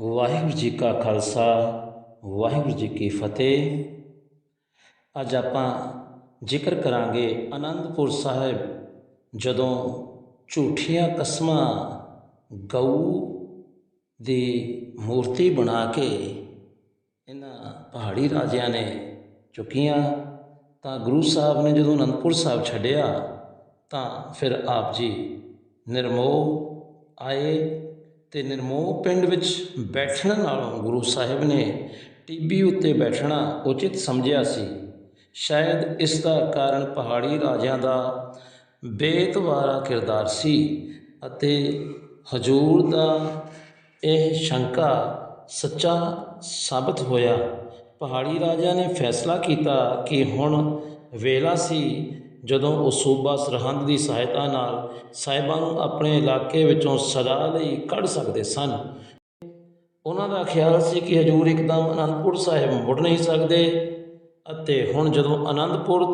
ਵਾਹਿਗੁਰੂ ਜੀ ਕਾ ਖਾਲਸਾ, ਵਾਹਿਗੁਰੂ ਜੀ ਕੀ ਫਤਿਹ। ਅੱਜ ਆਪਾਂ ਜ਼ਿਕਰ ਕਰਾਂਗੇ ਆਨੰਦਪੁਰ ਸਾਹਿਬ, ਜਦੋਂ ਝੂਠੀਆਂ ਕਸਮਾਂ ਗਊ ਦੀ ਮੂਰਤੀ ਬਣਾ ਕੇ ਇਹਨਾਂ ਪਹਾੜੀ ਰਾਜਿਆਂ ਨੇ ਚੁੱਕੀਆਂ, ਤਾਂ ਗੁਰੂ ਸਾਹਿਬ ਨੇ ਜਦੋਂ ਅਨੰਦਪੁਰ ਸਾਹਿਬ ਛੱਡਿਆ, ਤਾਂ ਫਿਰ ਆਪ ਜੀ ਨਿਰਮੋਹ ਆਏ। ਤੇ ਨਿਰਮੋਹ ਪਿੰਡ ਵਿੱਚ ਬੈਠਣ ਨਾਲੋਂ ਗੁਰੂ ਸਾਹਿਬ ਨੇ ਟਿੱਬੀ ਉੱਤੇ ਬੈਠਣਾ ਉਚਿਤ ਸਮਝਿਆ ਸੀ। ਸ਼ਾਇਦ ਇਸ ਦਾ ਕਾਰਨ ਪਹਾੜੀ ਰਾਜਿਆਂ ਦਾ ਬੇਤਵਾਰਾ ਕਿਰਦਾਰ ਸੀ ਅਤੇ ਹਜੂਰ ਦਾ ਇਹ ਸ਼ੰਕਾ ਸੱਚਾ ਸਾਬਤ ਹੋਇਆ। ਪਹਾੜੀ ਰਾਜਾ ਨੇ ਫੈਸਲਾ ਕੀਤਾ ਕਿ ਹੁਣ ਵੇਲਾ ਸੀ ਜਦੋਂ ਉਹ ਸੂਬਾ ਸਰਹੰਦ ਦੀ ਸਹਾਇਤਾ ਨਾਲ ਸਾਹਿਬਾਂ ਨੂੰ ਆਪਣੇ ਇਲਾਕੇ ਵਿੱਚੋਂ ਸਦਾ ਲਈ ਕੱਢ ਸਕਦੇ ਸਨ। ਉਹਨਾਂ ਦਾ ਖਿਆਲ ਸੀ ਕਿ ਹਜੂਰ ਇੱਕਦਮ ਅਨੰਦਪੁਰ ਸਾਹਿਬ ਮੁੜ ਨਹੀਂ ਸਕਦੇ ਅਤੇ ਹੁਣ ਜਦੋਂ ਅਨੰਦਪੁਰ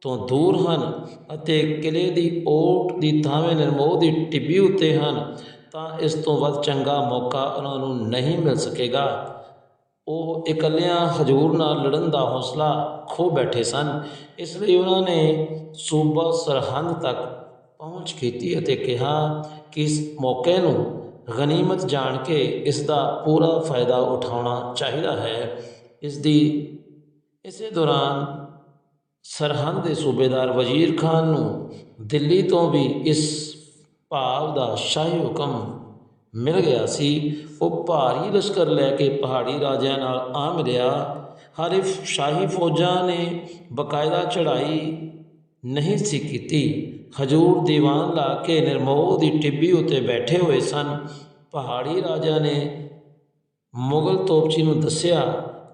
ਤੋਂ ਦੂਰ ਹਨ ਅਤੇ ਕਿਲੇ ਦੀ ਓਟ ਦੀ ਥਾਵੇਂ ਨਿਰਮੋਹ ਦੀ ਟਿੱਬੀ ਉੱਤੇ ਹਨ, ਤਾਂ ਇਸ ਤੋਂ ਵੱਧ ਚੰਗਾ ਮੌਕਾ ਉਹਨਾਂ ਨੂੰ ਨਹੀਂ ਮਿਲ ਸਕੇਗਾ। ਉਹ ਇਕੱਲਿਆਂ ਹਜੂਰ ਨਾਲ ਲੜਨ ਦਾ ਹੌਸਲਾ ਖੋ ਬੈਠੇ ਸਨ। ਇਸ ਲਈ ਉਹਨਾਂ ਨੇ ਸੂਬਾ ਸਰਹੰਦ ਤੱਕ ਪਹੁੰਚ ਕੀਤੀ ਅਤੇ ਕਿਹਾ ਕਿ ਇਸ ਮੌਕੇ ਨੂੰ ਗਨੀਮਤ ਜਾਣ ਕੇ ਇਸ ਦਾ ਪੂਰਾ ਫਾਇਦਾ ਉਠਾਉਣਾ ਚਾਹੀਦਾ ਹੈ। ਇਸ ਦੀ ਇਸੇ ਦੌਰਾਨ ਸਰਹੰਦ ਦੇ ਸੂਬੇਦਾਰ ਵਜ਼ੀਰ ਖਾਨ ਨੂੰ ਦਿੱਲੀ ਤੋਂ ਵੀ ਇਸ ਭਾਵ ਦਾ ਸ਼ਾਹੀ ਹੁਕਮ ਮਿਲ ਗਿਆ ਸੀ। ਉਹ ਭਾਰੀ ਲਸ਼ਕਰ ਲੈ ਕੇ ਪਹਾੜੀ ਰਾਜਿਆਂ ਨਾਲ ਆ ਮਿਲਿਆ। ਹਰਿਫ ਸ਼ਾਹੀ ਫੌਜਾਂ ਨੇ ਬਕਾਇਦਾ ਚੜ੍ਹਾਈ ਨਹੀਂ ਸੀ ਕੀਤੀ। ਹਜੂਰ ਦੀਵਾਨ ਲਾ ਕੇ ਨਿਰਮੋਹ ਦੀ ਟਿੱਬੀ ਉੱਤੇ ਬੈਠੇ ਹੋਏ ਸਨ। ਪਹਾੜੀ ਰਾਜਾ ਨੇ ਮੁਗਲ ਤੋਪਚੀ ਨੂੰ ਦੱਸਿਆ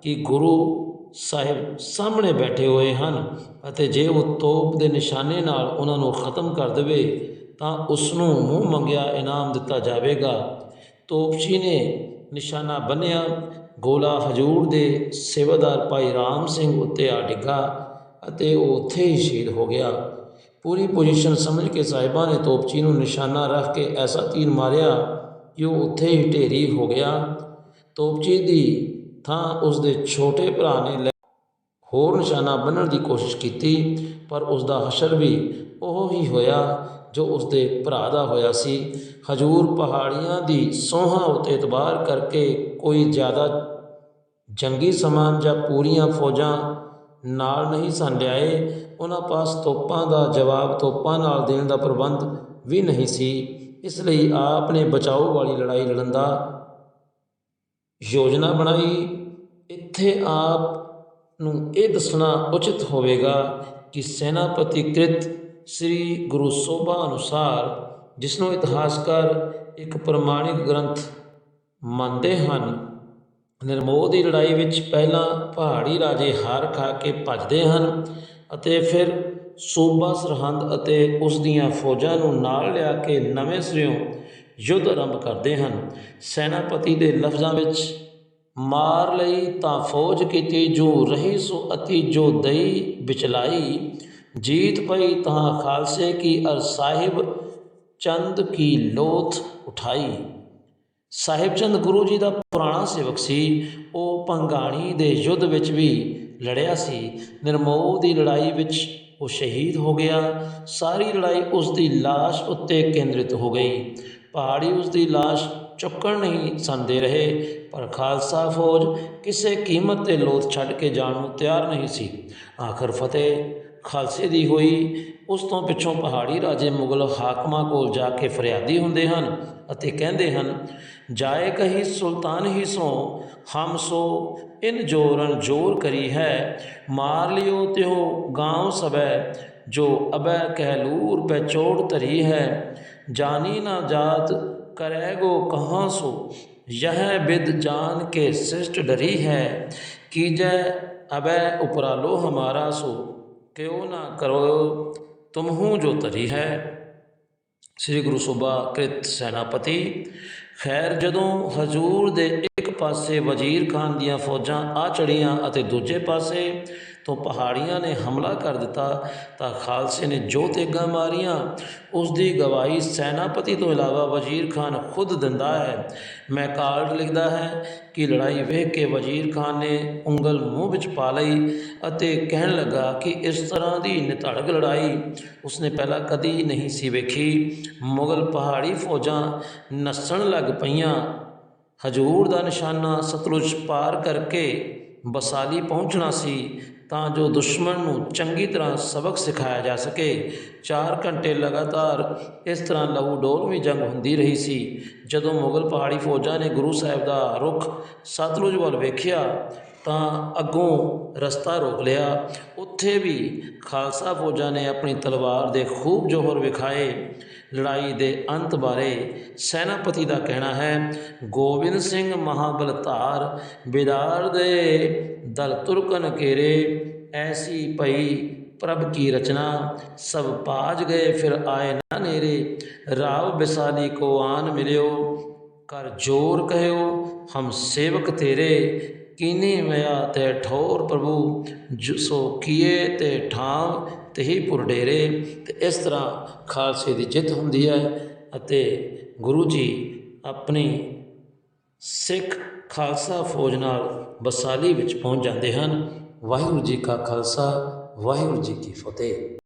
ਕਿ ਗੁਰੂ ਸਾਹਿਬ ਸਾਹਮਣੇ ਬੈਠੇ ਹੋਏ ਹਨ ਅਤੇ ਜੇ ਉਹ ਤੋਪ ਦੇ ਨਿਸ਼ਾਨੇ ਨਾਲ ਉਹਨਾਂ ਨੂੰ ਖਤਮ ਕਰ ਦੇਵੇ ਤਾਂ ਉਸ ਨੂੰ ਮੂੰਹ ਮੰਗਿਆ, ਇਨਾਮ ਦਿੱਤਾ ਜਾਵੇਗਾ। ਤੋਪਚੀ ਨੇ ਨਿਸ਼ਾਨਾ ਬੰਨਿਆ ਗੋਲਾ ਹਜੂਰ ਦੇ ਸੇਵਾਦਾਰ ਭਾਈ ਰਾਮ ਸਿੰਘ ਉੱਤੇ ਆ ਡਿੱਗਾ ਅਤੇ ਉਹ ਉੱਥੇ ਹੀ ਸ਼ਹੀਦ ਹੋ ਗਿਆ। ਪੂਰੀ ਪੋਜੀਸ਼ਨ ਸਮਝ ਕੇ ਸਾਹਿਬਾਂ ਨੇ ਤੋਪਚੀ ਨੂੰ ਨਿਸ਼ਾਨਾ ਰੱਖ ਕੇ ਐਸਾ ਤੀਰ ਮਾਰਿਆ ਕਿ ਉਹ ਉੱਥੇ ਹੀ ਢੇਰੀ ਹੋ ਗਿਆ। ਤੋਪਚੀ ਦੀ ਥਾਂ ਉਸ ਦੇ ਛੋਟੇ ਭਰਾ ਨੇ ਲੈ ਹੋਰ ਨਿਸ਼ਾਨਾ ਬੰਨਣ ਦੀ ਕੋਸ਼ਿਸ਼ ਕੀਤੀ, ਪਰ ਉਸ ਦਾ ਹਸ਼ਰ ਵੀ ਉਹ ਹੀ ਹੋਇਆ ਜੋ ਉਸ ਦੇ ਭਰਾ ਦਾ ਹੋਇਆ ਸੀ। ਹਜੂਰ ਪਹਾੜੀਆਂ ਦੀ ਸੋਹਾਂ ਉਤੇ ਇਤਬਾਰ ਕਰਕੇ ਕੋਈ ਜ਼ਿਆਦਾ ਜੰਗੀ ਸਮਾਨ ਜਾਂ ਪੂਰੀਆਂ ਫੌਜਾਂ ਨਾਲ ਨਹੀਂ ਸਨ ਲਿਆਏ, ਉਹਨਾਂ ਪਾਸ ਤੋਪਾਂ ਦਾ ਜਵਾਬ ਤੋਪਾਂ ਨਾਲ ਦੇਣ ਦਾ ਪ੍ਰਬੰਧ ਵੀ ਨਹੀਂ ਸੀ। ਇਸ ਲਈ ਆਪ ਨੇ ਬਚਾਓ ਵਾਲੀ ਲੜਾਈ ਲੜਨ ਦਾ ਯੋਜਨਾ ਬਣਾਈ। ਇੱਥੇ ਆਪ ਨੂੰ ਇਹ ਦੱਸਣਾ ਉਚਿਤ ਹੋਵੇਗਾ ਕਿ ਸੈਨਾਪਤੀ ਕ੍ਰਿਤ ਸ੍ਰੀ ਗੁਰੂ ਸੋਭਾ ਅਨੁਸਾਰ, ਜਿਸ ਨੂੰ ਇਤਿਹਾਸਕਾਰ ਇੱਕ ਪ੍ਰਮਾਣਿਕ ਗ੍ਰੰਥ ਮੰਨਦੇ ਹਨ, ਨਿਰਮੋਹ ਦੀ ਲੜਾਈ ਵਿੱਚ ਪਹਿਲਾਂ ਪਹਾੜੀ ਰਾਜੇ ਹਾਰ ਖਾ ਕੇ ਭੱਜਦੇ ਹਨ ਅਤੇ ਫਿਰ ਸੂਬਾ ਸਰਹੰਦ ਅਤੇ ਉਸ ਦੀਆਂ ਫੌਜਾਂ ਨੂੰ ਨਾਲ ਲਿਆ ਕੇ ਨਵੇਂ ਸਿਰਿਓਂ ਯੁੱਧ ਆਰੰਭ ਕਰਦੇ ਹਨ। ਸੈਨਾਪਤੀ ਦੇ ਲਫ਼ਜ਼ਾਂ ਵਿੱਚ ਮਾਰ ਲਈ ਤਾਂ ਫੌਜ ਕੀਤੀ ਜੋ ਰਹੀ ਸੋ ਅਤੀ ਜੋ ਦਈ ਵਿਚਲਾਈ ਜੀਤ ਪਈ ਤਾਂ ਖਾਲਸੇ ਕੀ ਅਰ ਸਾਹਿਬ ਚੰਦ ਕੀ ਲੋਥ ਉਠਾਈ ਸਾਹਿਬ ਚੰਦ ਗੁਰੂ ਜੀ ਦਾ ਪੁਰਾਣਾ ਸੇਵਕ ਸੀ ਉਹ ਪੰਗਾਣੀ ਦੇ ਯੁੱਧ ਵਿੱਚ ਵੀ ਲੜਿਆ ਸੀ ਨਿਰਮੋਹ ਦੀ ਲੜਾਈ ਵਿੱਚ ਉਹ ਸ਼ਹੀਦ ਹੋ ਗਿਆ ਸਾਰੀ ਲੜਾਈ ਉਸ ਦੀ লাশ ਉੱਤੇ ਕੇਂਦਰਿਤ ਹੋ ਗਈ ਪਹਾੜੀ ਉਸ ਦੀ লাশ ਚੁੱਕਣ ਨਹੀਂ ਸੰਦੇ ਰਹੇ। ਪਰ ਖਾਲਸਾ ਫੌਜ ਕਿਸੇ ਕੀਮਤ ਤੇ ਲੋਥ ਛੱਡ ਕੇ ਜਾਣ ਨੂੰ ਤਿਆਰ ਨਹੀਂ ਸੀ। ਆਖਰ ਫਤਿਹ ਖਾਲਸੇ ਦੀ ਹੋਈ। ਉਸ ਤੋਂ ਪਿੱਛੋਂ ਪਹਾੜੀ ਰਾਜੇ ਮੁਗਲ ਹਾਕਮਾਂ ਕੋਲ ਜਾ ਕੇ ਫਰਿਆਦੀ ਹੁੰਦੇ ਹਨ ਅਤੇ ਕਹਿੰਦੇ ਹਨ, ਜਾਏ ਕਹੀ ਸੁਲਤਾਨ ਹੀ ਸੋ, ਹਮ ਸੋ, ਇਨ ਜੋਰਨ ਜੋਰ ਕਰੀ ਹੈ। ਮਾਰ ਲਿਓ ਤਿਓ ਗਾਉ ਸਬੈ ਜੋ ਅਬੈ ਕਹਿਲੂਰ ਪੈ ਚੋੜ ਧਰੀ ਹੈ। ਜਾਨੀ ਨਾ ਜਾਤ ਕਰੈਗੋ ਕਹਾਂ ਸੋ? ਯਹ ਬਿਦ ਜਾਨ ਕੇ ਸਿਸ਼ਟ ਡਰੀ ਹੈ। ਕੀਜੈ ਅਬੈ ਉਪਰਾਲੋ ਹਮਾਰਾ ਸੋ? ਕਿਉ ਨਾ ਕਰੋ, ਤੁਮਹੂ ਜੋ ਤਰੀ ਹੈ। ਸ੍ਰੀ ਗੁਰੂ ਸੋਭਾ ਕ੍ਰਿਤ ਸੈਨਾਪਤੀ, ਖੈਰ ਜਦੋਂ ਹਜੂਰ ਦੇ ਇੱਕ ਪਾਸੇ ਵਜ਼ੀਰ ਖਾਨ ਦੀਆਂ ਫੌਜਾਂ ਆ ਚੜੀਆਂ ਅਤੇ ਦੂਜੇ ਪਾਸੇ ਤੋਂ ਪਹਾੜੀਆਂ ਨੇ ਹਮਲਾ ਕਰ ਦਿੱਤਾ ਤਾਂ ਖਾਲਸੇ ਨੇ ਜੋ ਤੇਗਾਂ ਮਾਰੀਆਂ। ਉਸ ਦੀ ਗਵਾਹੀ ਸੈਨਾਪਤੀ ਤੋਂ ਇਲਾਵਾ ਵਜ਼ੀਰ ਖਾਨ ਖੁਦ ਦਿੰਦਾ ਹੈ। ਮੈਕਾਲਡ ਲਿਖਦਾ ਹੈ ਕਿ ਲੜਾਈ ਵੇਖ ਕੇ ਵਜ਼ੀਰ ਖਾਨ ਨੇ ਉਂਗਲ ਮੂੰਹ ਵਿੱਚ ਪਾ ਲਈ ਅਤੇ ਕਹਿਣ ਲੱਗਾ ਕਿ ਇਸ ਤਰ੍ਹਾਂ ਦੀ ਨਿਧੜਕ ਲੜਾਈ ਉਸਨੇ ਪਹਿਲਾਂ ਕਦੀ ਨਹੀਂ ਸੀ ਵੇਖੀ। ਮੁਗਲ ਪਹਾੜੀ ਫੌਜਾਂ ਨੱਸਣ ਲੱਗ ਪਈਆਂ। ਹਜੂਰ ਦਾ ਨਿਸ਼ਾਨਾ ਸਤਲੁਜ ਪਾਰ ਕਰਕੇ ਬਸਾਲੀ ਪਹੁੰਚਣਾ ਸੀ। ਤਾਂ ਜੋ ਦੁਸ਼ਮਣ ਨੂੰ ਚੰਗੀ ਤਰ੍ਹਾਂ ਸਬਕ ਸਿਖਾਇਆ ਜਾ ਸਕੇ। 4 ਘੰਟੇ ਲਗਾਤਾਰ ਇਸ ਤਰ੍ਹਾਂ ਲਹੂ ਡੋਲਵੀਂ ਜੰਗ ਹੁੰਦੀ ਰਹੀ ਸੀ। ਜਦੋਂ ਮੁਗਲ ਪਹਾੜੀ ਫੌਜਾਂ ਨੇ ਗੁਰੂ ਸਾਹਿਬ ਦਾ ਰੁਖ ਸਤਲੁਜ ਵੱਲ ਵੇਖਿਆ, ਤਾਂ ਅੱਗੋਂ ਰਸਤਾ ਰੋਕ ਲਿਆ। ਉੱਥੇ ਵੀ ਖਾਲਸਾ ਫੌਜਾਂ ਨੇ ਆਪਣੀ ਤਲਵਾਰ ਦੇ ਖੂਬ ਜੋਹਰ ਵਿਖਾਏ। ਲੜਾਈ ਦੇ ਅੰਤ ਬਾਰੇ ਸੈਨਾਪਤੀ ਦਾ ਕਹਿਣਾ ਹੈ, ਗੋਬਿੰਦ ਸਿੰਘ ਮਹਾਬਲਧਾਰ ਬਿਦਾਰ ਦੇ ਦਲ ਤੁਰਕਨ ਕੇਰੇ ਐਸੀ ਪਈ ਪ੍ਰਭ ਕੀ ਰਚਨਾ, ਸਭ ਪਾਜ ਗਏ ਫਿਰ ਆਏ ਨਾ ਨੇਰੇ, ਰਾਵ ਬਿਸਾਲੀ ਕੋ ਆਨ ਮਿਲਿਓ, ਕਰ ਜੋਰ ਕਹਿਓ, ਹਮ ਸੇਵਕ ਤੇਰੇ ਕੀਨੀ ਮਿਆ ਤੇ ਠੋਰ ਪ੍ਰਭੂ ਸੋ ਕੀਏ ਤੇ ਠਾਮ ਤਹੀ ਹੀ ਪੁਰਡੇਰੇ। ਤੇ ਇਸ ਤਰ੍ਹਾਂ ਖਾਲਸੇ ਦੀ ਜਿੱਤ ਹੁੰਦੀ ਹੈ ਅਤੇ ਗੁਰੂ ਜੀ ਆਪਣੀ ਸਿੱਖ ਖਾਲਸਾ ਫੌਜ ਨਾਲ ਬਸਾਲੀ ਵਿੱਚ ਪਹੁੰਚ ਜਾਂਦੇ ਹਨ। ਵਾਹਿਗੁਰੂ ਜੀ ਕਾ ਖਾਲਸਾ, ਵਾਹਿਗੁਰੂ ਜੀ ਕੀ ਫਤਿਹ।